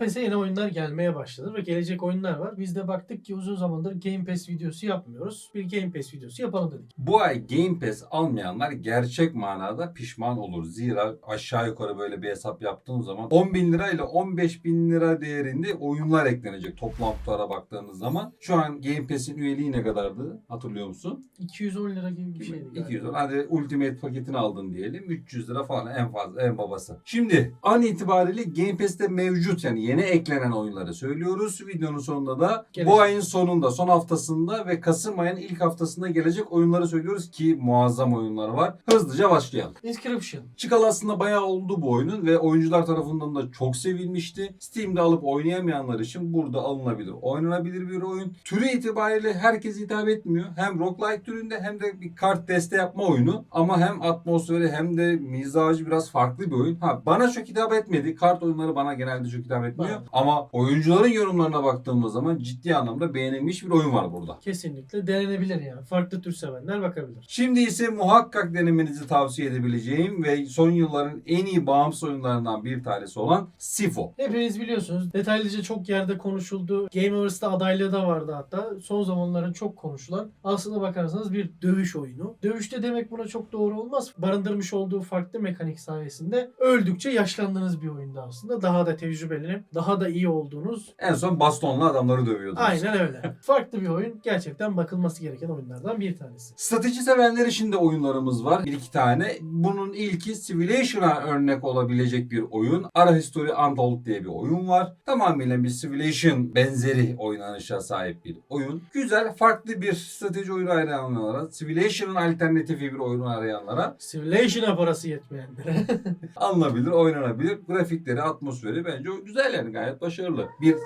Pass'e yeni oyunlar gelmeye başladı ve gelecek oyunlar var. Biz de baktık ki uzun zamandır Game Pass videosu yapmıyoruz. Bir Game Pass videosu yapalım dedik. Bu ay Game Pass almayanlar gerçek manada pişman olur. Zira aşağı yukarı böyle bir hesap yaptığın zaman 10 bin lira ile 15 bin lira değerinde oyunlar eklenecek toplam tutara baktığınız zaman. Şu an Game Pass'in üyeliği ne kadardı hatırlıyor musun? 210 lira gibi bir şeydi galiba. 200 lira. Hadi Ultimate paketini aldın diyelim. 300 lira falan en fazla en babası. Şimdi an itibariyle Game Pass'te mevcut yani yeni eklenen oyunları söylüyoruz. Videonun sonunda da Gelecek. bu ayın sonunda son haftasında ve Kasım ayının ilk haftasında gelecek oyunları söylüyoruz ki muazzam oyunlar var. Hızlıca başlayalım. Inscription. Çıkalı aslında bayağı oldu bu oyunun ve oyuncular tarafından da çok sevilmişti. Steam'de alıp oynayamayanlar için burada alınabilir, oynanabilir bir oyun. Türü itibariyle herkes hitap etmiyor. Hem roguelike türünde hem de bir kart deste yapma oyunu. Ama hem atmosferi hem de mizacı biraz farklı bir oyun. Ha bana çok hitap etmedi. Kart oyunları bana genelde çok hitap etmiyor. Bana. Ama oyuncuların yorumlarına baktığımız zaman ciddi anlamda beğenilmiş bir oyun var burada. Kesinlikle denenebilir yani. Farklı tür sevenler bakabilir. Şimdi ise muhakkak denemenizi tavsiye edebileceğim ve son yılların en iyi bağımsız oyunlarından bir tanesi olan Sifo. Hepiniz biliyorsunuz detaylıca çok yerde konuşuldu. Game Awards'ta adaylığı da vardı hatta. Son zamanların çok konuşulan aslına bakarsanız bir dövüş oyunu. Dövüşte demek buna çok doğru olmaz. Barındırmış olduğu farklı mekanik sayesinde öldükçe yaşlandığınız bir oyunda aslında. Daha da tecrübelenip daha da iyi olduğunuz En son bastonla adamları dövüyordunuz. Aynen öyle. Farklı bir oyun. Gerçekten bakılması gereken oyunlardan bir tanesi. Strateji sevenler için de oyunlarımız var. Bir iki tane. Bunun ilki Civilization'a örnek olabilecek bir oyun. Ara History Untold diye bir oyun var. Tamamıyla bir Civilization benzeri oynanışa sahip bir oyun. Güzel, farklı bir strateji oyunu arayanlara, Civilization'ın alternatifi bir oyunu arayanlara Civilization'a parası yetmeyenlere. alınabilir, oynanabilir. Grafikleri, atmosferi bence güzel yani gayet başarılı. Bir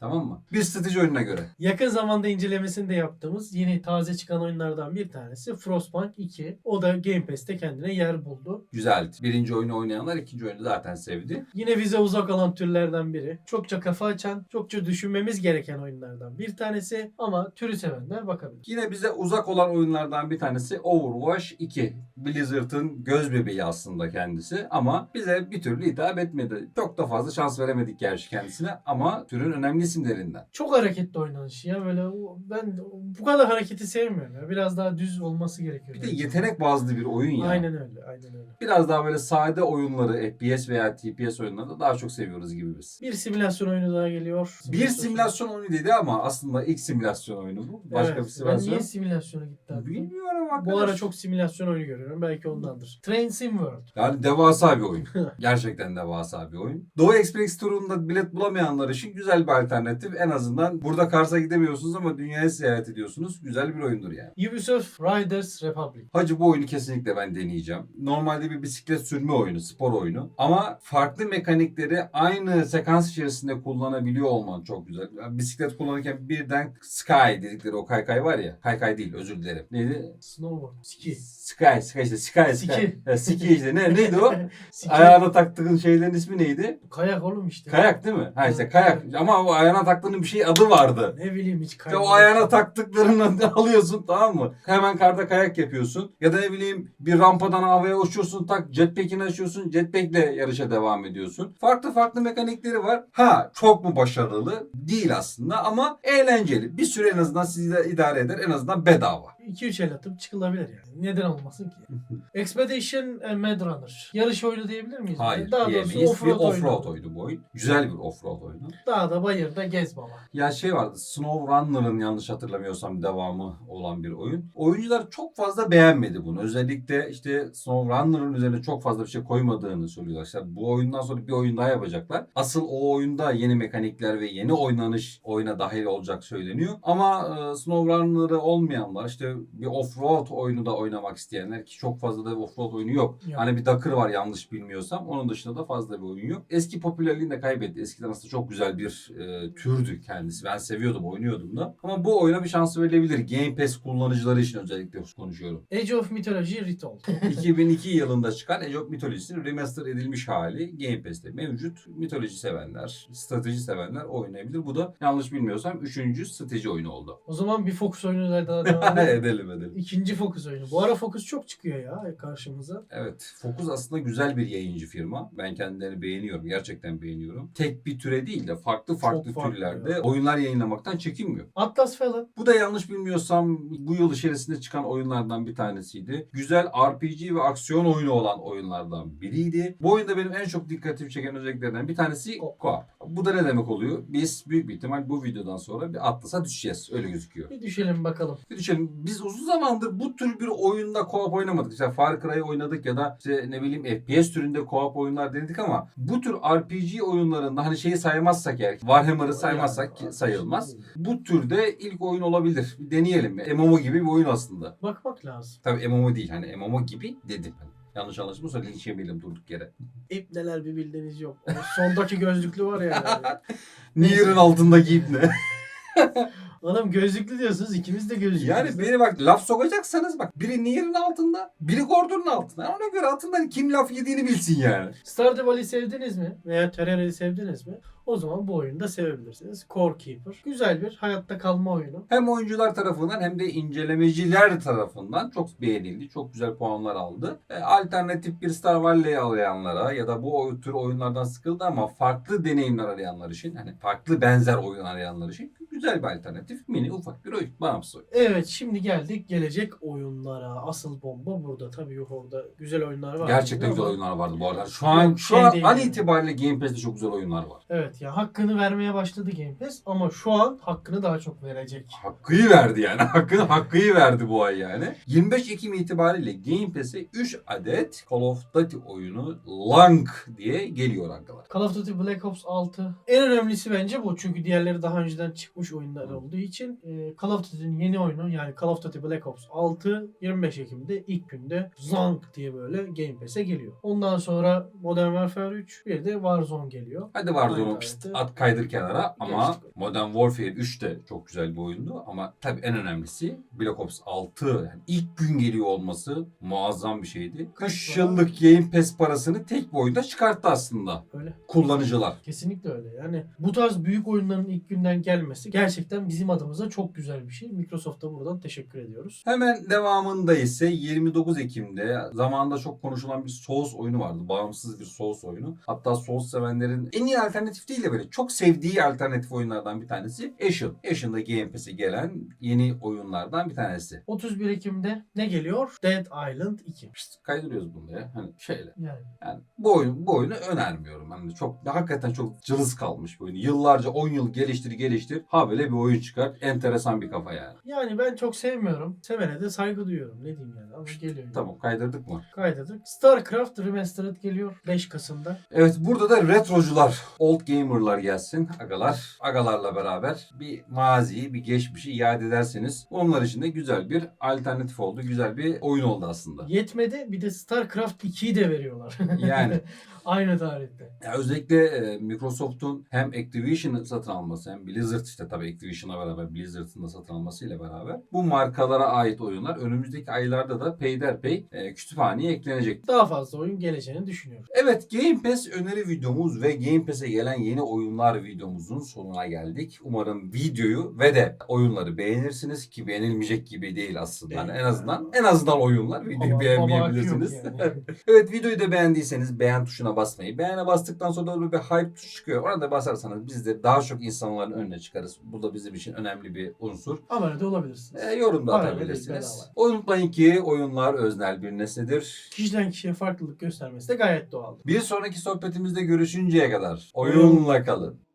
Tamam mı? Bir strateji oyununa göre. Yakın zamanda incelemesini de yaptığımız yeni taze çıkan oyunlardan bir tanesi Frostpunk 2. O da Game Pass'te kendine yer buldu. Güzeldi. Birinci oyunu oynayanlar ikinci oyunu zaten sevdi. Yine bize uzak olan türlerden biri. Çokça kafa açan, çokça düşünmemiz gereken oyunlardan bir tanesi ama türü sevenler bakabilir. Yine bize uzak olan oyunlardan bir tanesi Overwatch 2. Blizzard'ın göz bebeği aslında kendisi ama bize bir türlü hitap etmedi. Çok da fazla şans veremedik gerçi kendisine ama türün önemli isimlerinden. Çok hareketli oynanış ya böyle o- ben bu kadar hareketi sevmiyorum ya. Biraz daha düz olması gerekiyor. Bir de bence. yetenek bazlı bir oyun ya. Aynen öyle, aynen öyle. Biraz daha böyle sade oyunları, FPS veya TPS oyunları daha çok seviyoruz gibi biz. Bir simülasyon oyunu daha geliyor. Bir simülasyon oyunu dedi ama aslında ilk simülasyon oyunu bu. Başka Evet, bir simülasyon. Ben niye simülasyona gitti abi? Bilmiyorum arkadaş. Bu ara çok simülasyon oyunu görüyorum. Belki ondandır. Train Sim World. Yani devasa bir oyun. Gerçekten devasa bir oyun. Doğu Express turunda bilet bulamayanlar için güzel bir alternatif. En azından burada Kars'a gidemiyorsunuz ama dünyaya seyahat ediyorsunuz. Güzel bir oyundur yani. Ubisoft Riders Republic. Hacı bu oyunu kesinlikle ben deneyeceğim. Normalde bir bisiklet sürme oyunu, spor oyunu. Ama farklı mekanikleri aynı sekans içerisinde kullanabiliyor olman çok güzel. Yani bisiklet kullanırken birden Sky dedikleri o kaykay var ya. Kaykay değil özür dilerim. Neydi? Snowboard. Ski. Sky, Sky işte Sky, Sky. Ski. Ha, Ski işte. Ne, neydi o? Ski. Ayağına taktığın şeylerin ismi neydi? Kayak oğlum işte. Kayak değil mi? Ha işte kayak. Ama o ayağına taktığının bir şey adı vardı. Ne bileyim hiç kayak. o ayağına taktıklarını alıyorsun tamam mı? Hemen karda kayak yapıyorsun. Ya da ne bileyim bir rampadan havaya uçuyorsun tak jetpack'ini açıyorsun. Jetpack'le yarışa devam ediyorsun. Farklı farklı mekanikleri var. Ha çok mu başarılı? Değil aslında ama eğlenceli. Bir süre en azından sizi idare eder. En azından bedava. 2-3 el atıp çıkılabilir yani. Neden olmasın ki? Expedition and Mad Runner. Yarış oyunu diyebilir miyiz? Hayır Daha doğrusu. Bir offroad, offroad oyunu. oyunu bu oyun. Güzel bir offroad oyunu. Dağda bayırda gez baba. Ya şey vardı Snow Runner'ın yanlış hatırlamıyorsam devamı olan bir oyun. Oyuncular çok fazla beğenmedi bunu. Özellikle işte Snow Runner'ın üzerine çok fazla bir şey koymadığını söylüyorlar. İşte bu oyundan sonra bir oyun daha yapacaklar. Asıl o oyunda yeni mekanikler ve yeni oynanış oyuna dahil olacak söyleniyor. Ama e, Snow Runner'ı olmayanlar işte bir offroad oyunu da oynamak isteyenler ki çok fazla da offroad oyunu yok. Yok. Hani bir Dakar var yanlış bilmiyorsam. Onun dışında da fazla bir oyun yok. Eski popülerliğini de kaybetti. Eskiden aslında çok güzel bir e, e, türdü kendisi. Ben seviyordum, oynuyordum da. Ama bu oyuna bir şans verilebilir. Game Pass kullanıcıları için özellikle konuşuyorum. Age of Mythology Retold. 2002 yılında çıkan Age of Mythology'sinin remaster edilmiş hali Game Pass'te mevcut. Mitoloji sevenler, strateji sevenler oynayabilir. Bu da yanlış bilmiyorsam 3. strateji oyunu oldu. o zaman bir Focus oyunu daha devam edelim. edelim edelim. İkinci Focus oyunu. Bu ara Focus çok çıkıyor ya karşımıza. Evet. Focus aslında güzel bir yayıncı firma. Ben kendilerini beğeniyorum. Gerçekten beğeniyorum. Tek bir türe değil de farklı farklı, farklı türlerde ya. oyunlar yayınlamaktan çekinmiyor. Atlas falan. Bu da yanlış bilmiyorsam bu yıl içerisinde çıkan oyunlardan bir tanesiydi. Güzel RPG ve aksiyon oyunu olan oyunlardan biriydi. Bu oyunda benim en çok dikkatimi çeken özelliklerinden bir tanesi Co- co-op. Bu da ne demek oluyor? Biz büyük bir ihtimal bu videodan sonra bir Atlas'a düşeceğiz. Öyle gözüküyor. Bir düşelim bakalım. Bir düşünün biz uzun zamandır bu tür bir oyunda co-op oynamadık. İşte Far Cry oynadık ya da işte ne bileyim FPS türünde co-op oyunlar denedik ama bu tür RPG oyunlarında hani şeyi saymazsak eğer Warhammer'ı saymazsak ki sayılmaz. Bu türde ilk oyun olabilir. Bir deneyelim. MMO gibi bir oyun aslında. Bakmak lazım. Tabii MMO değil hani MMO gibi dedim. Yanlış anlaşılmışsa linç yemeyelim durduk yere. İp neler bir bildiğiniz yok. O sondaki gözlüklü var ya. yani. Nier'ın altındaki ip ne? Oğlum gözlüklü diyorsunuz ikimiz de gözlüklü. Yani biri bak laf sokacaksanız bak biri Nier'ın altında, biri Gordon'un altında. Ona göre altından kim laf yediğini bilsin yani. Stardew Valley sevdiniz mi? Veya Terraria'yı sevdiniz mi? O zaman bu oyunu da sevebilirsiniz. Core Keeper. Güzel bir hayatta kalma oyunu. Hem oyuncular tarafından hem de incelemeciler tarafından çok beğenildi. Çok güzel puanlar aldı. E, alternatif bir Star Valley arayanlara ya da bu tür oyunlardan sıkıldı ama farklı deneyimler arayanlar için hani farklı benzer oyun arayanlar için güzel bir alternatif. Mini ufak bir oyun. Bağımsız oyun. Evet şimdi geldik gelecek oyunlara. Asıl bomba burada. Tabii yok orada güzel oyunlar var. Gerçekten güzel Ama- oyunlar vardı bu arada. Şu an Yok, şu şey an an itibariyle Game Pass'te çok güzel oyunlar var. Evet ya hakkını vermeye başladı Game Pass ama şu an hakkını daha çok verecek. Hakkıyı verdi yani. Hakkını hakkıyı verdi bu ay yani. 25 Ekim itibariyle Game Pass'e 3 adet Call of Duty oyunu Lang diye geliyor arkadaşlar. Call of Duty Black Ops 6. En önemlisi bence bu. Çünkü diğerleri daha önceden çıkmış oyunlar olduğu için e, Call of Duty'nin yeni oyunu yani Call of Duty Black Ops 6 25 Ekim'de ilk günde Zank diye böyle Game Pass'e geliyor. Ondan sonra Modern Warfare 3 bir de Warzone geliyor. Hadi Warzone'u at kaydır kenara ama Geçtik. Modern Warfare 3 de çok güzel bir oyundu ama tabii en önemlisi Black Ops 6 yani ilk gün geliyor olması muazzam bir şeydi. Kaç 3 para? yıllık Game Pass parasını tek bir oyunda çıkarttı aslında Öyle. kullanıcılar. Kesinlikle öyle. Yani bu tarz büyük oyunların ilk günden gelmesi gerçekten bizim adımıza çok güzel bir şey. Microsoft'a buradan teşekkür ediyoruz. Hemen devamında ise 29 Ekim'de zamanında çok konuşulan bir Souls oyunu vardı. Bağımsız bir Souls oyunu. Hatta Souls sevenlerin en iyi alternatif değil de böyle çok sevdiği alternatif oyunlardan bir tanesi Ashen. Ashen da Game Pass'e gelen yeni oyunlardan bir tanesi. 31 Ekim'de ne geliyor? Dead Island 2. İşte kaydırıyoruz bunu ya. Hani şeyle. Yani Yani bu oyun bu oyunu önermiyorum. Hani çok hakikaten çok cılız kalmış bu oyun. Yıllarca 10 yıl geliştir geliştir. Ha böyle bir oyun çıkar. Enteresan bir kafa yani. Yani ben çok sevmiyorum. Sevene de saygı duyuyorum. Ne diyeyim yani. Ama geliyor. Tamam kaydırdık mı? Kaydedik. StarCraft Remastered geliyor 5 Kasım'da. Evet burada da retrocular, old gamerlar gelsin. Agalar, agalarla beraber bir maziyi, bir geçmişi iade ederseniz onlar için de güzel bir alternatif oldu. Güzel bir oyun oldu aslında. Yetmedi bir de StarCraft 2'yi de veriyorlar. Yani. Aynı tarihte. Ya özellikle e, Microsoft'un hem Activision'ı satın alması hem Blizzard işte tabii Activision'la beraber Blizzard'ın da satın almasıyla beraber bu markalara ait oyunlar önümüzdeki aylarda da peyderpey e, kütüphaneye eklenecek. Daha fazla oyun geleceğini düşünüyorum. Evet Game Pass öneri videomuz ve Game Pass'e gelen yeni oyunlar videomuzun sonuna geldik. Umarım videoyu ve de oyunları beğenirsiniz ki beğenilmeyecek gibi değil aslında. Yani en azından en azından oyunlar videoyu Baba- beğenmeyebilirsiniz. akıyor yani. evet videoyu da beğendiyseniz beğen tuşuna basmayı. Beğene bastıktan sonra da bir hype tuşu çıkıyor. Orada da basarsanız biz de daha çok insanların önüne çıkarız. Bu da bizim için önemli bir unsur. Abone de olabilirsiniz. E, yorum da Aynen, atabilirsiniz. Unutmayın ki oyunlar öznel bir nesnedir. Kişiden kişiye farklılık göstermesi de gayet doğal. Bir sonraki sohbetimizde görüşünceye kadar oyunla kalın.